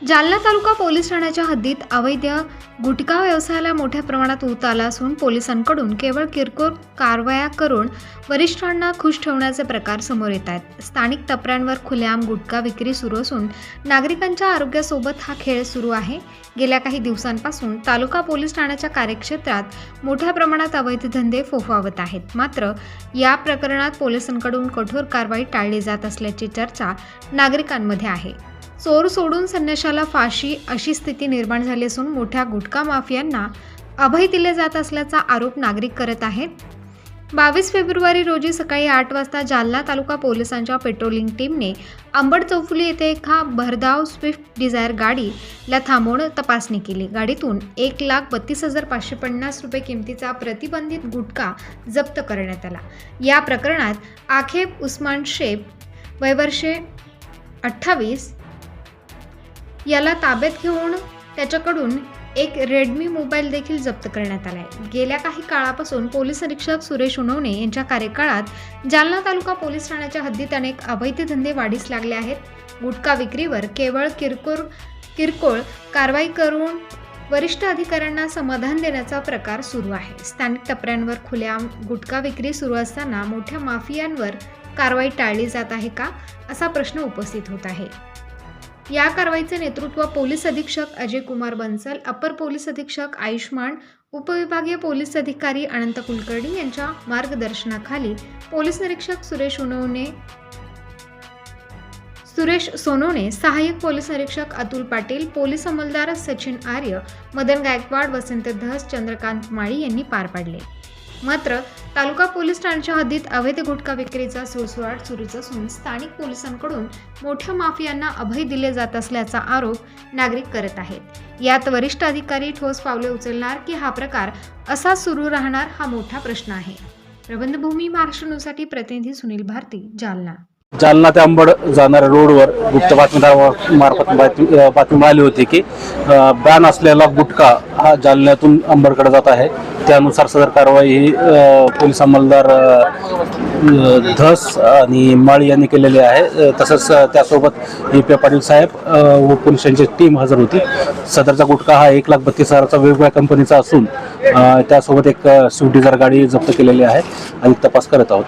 जालना तालुका police ठाण्याच्या हद्दीत अवैध गुटखा व्यवसायाला मोठ्या प्रमाणात ऊत आला असून पोलिसांकडून केवळ किरकोळ कारवाया करून वरिष्ठांना खुश ठेवण्याचे प्रकार समोर येत आहेत. स्थानिक टपऱ्यांवर खुलेआम गुटखा विक्री सुरू असून नागरिकांच्या आरोग्यासोबत हा खेळ सुरू आहे. गेल्या काही दिवसांपासून तालुका पोलीस ठाण्याच्या कार्यक्षेत्रात मोठ्या प्रमाणात अवैध धंदे फोफावत आहेत. मात्र या प्रकरणात पोलिसांकडून कठोर कारवाई टाळली जात असल्याची चर्चा नागरिकांमध्ये आहे. चोर सोडून संन्याशाला फाशी अशी स्थिती निर्माण झाली असून मोठ्या गुटखा माफियांना अभय दिले जात असल्याचा आरोप नागरिक करत आहेत. बावीस फेब्रुवारी रोजी सकाळी आठ वाजता जालना तालुका पोलिसांच्या पेट्रोलिंग टीमने अंबड चौफुली येथे एका भरधाव स्विफ्ट डिझायर गाडीला थांबवून तपासणी केली. गाडीतून एक लाख बत्तीस हजार पाचशे पन्नास रुपये किमतीचा प्रतिबंधित गुटखा जप्त करण्यात आला. या प्रकरणात आखेब उस्मान शेख वयवर्षे अठ्ठावीस याला ताब्यात घेऊन त्याच्याकडून एक रेडमी मोबाईल देखील जप्त करण्यात आला आहे गेल्या काही काळापासून पोलीस निरीक्षक सुरेश उनवणे यांच्या कार्यकाळात जालना तालुका पोलीस ठाण्याच्या हद्दीत अनेक अवैध धंदे वाढीस लागले आहेत. गुटखा विक्रीवर केवळ किरकोळ किरकोळ कारवाई करून वरिष्ठ अधिकाऱ्यांना समाधान देण्याचा प्रकार सुरू आहे. स्थानिक टपऱ्यांवर खुल्या गुटखा विक्री सुरू असताना मोठ्या माफियांवर कारवाई टाळली जात आहे का? असा प्रश्न उपस्थित होत आहे. या कारवाईचे नेतृत्व पोलीस अधीक्षक अजय कुमार बन्सल अपर पोलीस अधीक्षक आयुष्मान उपविभागीय पोलीस अधिकारी अनंत कुलकर्णी यांच्या मार्गदर्शनाखाली पोलीस निरीक्षक सुरेश उनवणे सुरेश सोनवणे सहाय्यक पोलीस निरीक्षक अतुल पाटील पोलीस अंमलदार सचिन आर्य मदन गायकवाड वसंत धस चंद्रकांत माळी यांनी पार पाडले. मात्र तालुका पोलीस ठाण्याच्या हद्दीत अवैध गुटखा विक्रीचा सुळसुळाट सुरूच असून स्थानिक पोलिसांकडून मोठ्या माफियांना अभय दिले जात असल्याचा आरोप नागरिक करत आहेत. यात वरिष्ठ अधिकारी ठोस पावले उचलणार की हा प्रकार असा सुरू राहणार हा मोठा प्रश्न आहे. प्रबंधभूमी महाराष्ट्र न्यूजसाठी प्रतिनिधी सुनील भारती जालना. जालना ते अंबड जाणाऱ्या रोडवर गुप्त बातमीदारामार्फत बातमी बातमी मिळाली होती की बॅन असलेला गुटखा हा जालन्यातून अंबडकडे जात आहे. त्यानुसार सदर कारवाई ही पोलीस अंमलदार धस आणि माळी यांनी केलेली आहे. तसंच त्यासोबत ए पी पाटील साहेब व पोलिसांची टीम हजर होती. सदरचा गुटखा हा एक लाख बत्तीस हजाराचा वेगवेगळ्या कंपनीचा असून त्यासोबत एक स्विफ्ट डिझायर गाडी जप्त केलेली आहे आणि तपास करत आहोत.